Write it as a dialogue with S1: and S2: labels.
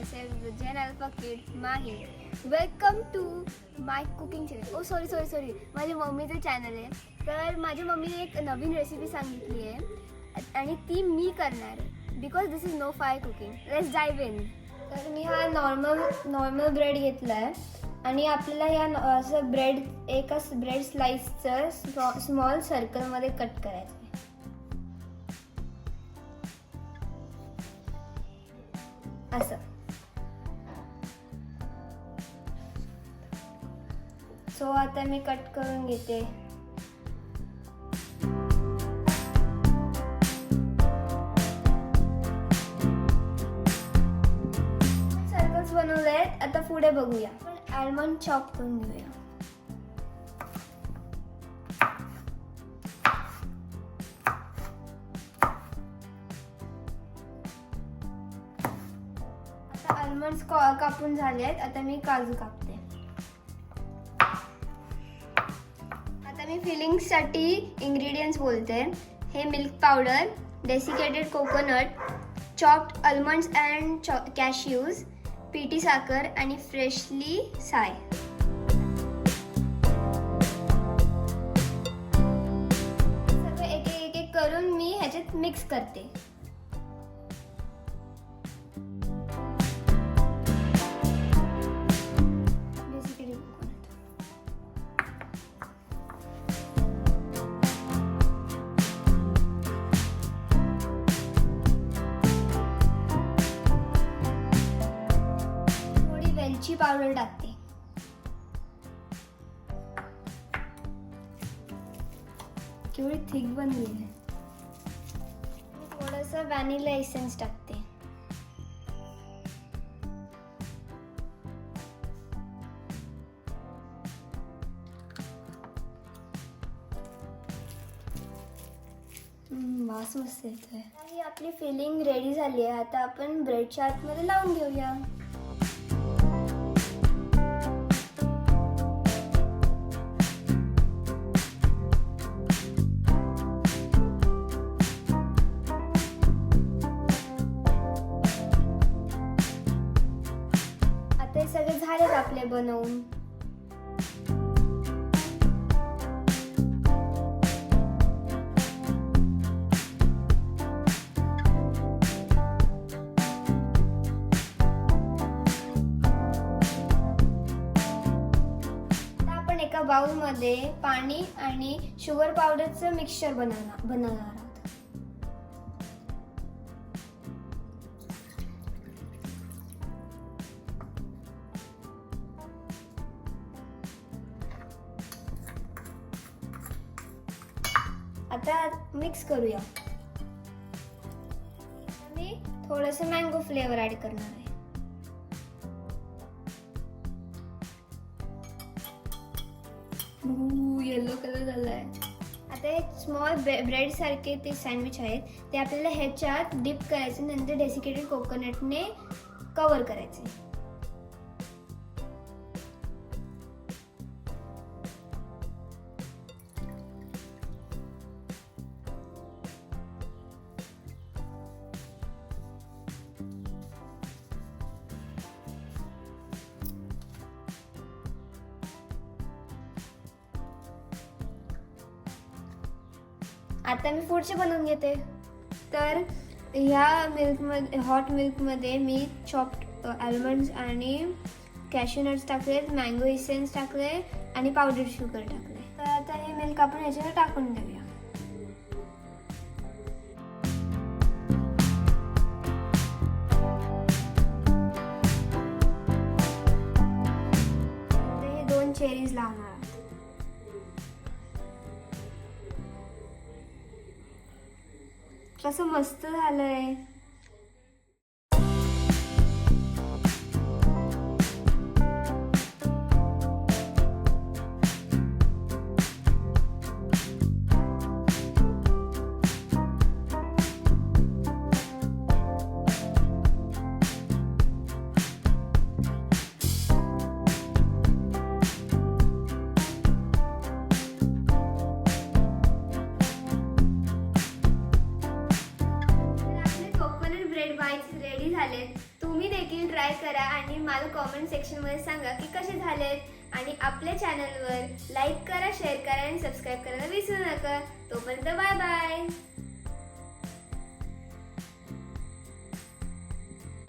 S1: myself, the Gen Alpha Kid, Mahi. Welcome to my cooking channel oh sorry sorry sorry माझ्या मम्मीचं channel आहे. तर माझ्या मम्मीने एक नवीन रेसिपी सांगितली आहे. आणि ती मी करणार आहे. Because this is no fire cooking let's dive in तर मी हा नॉर्मल नॉर्मल ब्रेड घेतला आहे आणि आपल्याला ह्या असं ब्रेड एका ब्रेड स्लाइसचं स्मॉल सर्कलमध्ये कट करायचं आहे. असं. सो आता मी कट करून घेते. सर्कल्स बनवले आहेत आता पुढे बघूया. आपण आल्मंड चॉप करून घेऊया. आता आल्मंड्स कापून झाले आहेत आता मी काजू कापते. मी फिलिंगसाठी इंग्रेडियंट्स बोलते. हे milk powder desiccated coconut chopped almonds and cashews PT साखर आणि फ्रेशली साय. सगळं एक एक एक करून मी ह्याच्यात मिक्स करते. पावडर टाकते. केवढी थिक बनली आहे. थोडस व्हॅनिला एसेन्स टाकते. वास मस्त येतोय. ही आपली फिलिंग रेडी झाली आहे. आता आपण ब्रेडच्या आतमध्ये लावून घेऊया. झालेच झालेत आपले बनवून. आपण एका बाउलमध्ये पाणी आणि शुगर पावडरचं मिक्सचर बनवणार बनवणार आता मिक्स करूया. मी थोडस मँगो फ्लेवर ऍड करणार आहे. येलो कलर झालाय. आता हे स्मॉल ब्रेड सारखे ते सँडविच आहेत. ते आपल्याला ह्याच्यात डिप करायचे नंतर डेसिकेटेड कोकोनटने कव्हर करायचे. आता मी पुढचे बनवून घेते. तर ह्या मिल्कमध्ये हॉट मिल्कमध्ये मी चॉप्ड आल्मंड्स आणि कॅशनट्स टाकलेत मँगो इसेन्स टाकले आणि पावडर शुगर टाकले. तर आता हे मिल्क आपण ह्याच्यावर टाकून देऊया. आता हे दोन चेरीज लावणार. कसं मस्त झालंय. झालेत तुम्ही देखील ट्राय करा आणि मला कॉमेंट सेक्शनमध्ये सांगा की कसे झालेत. आणि आपल्या चॅनलवर लाईक करा शेअर करा आणि सबस्क्राईब करायला विसरू नका. तोपर्यंत बाय बाय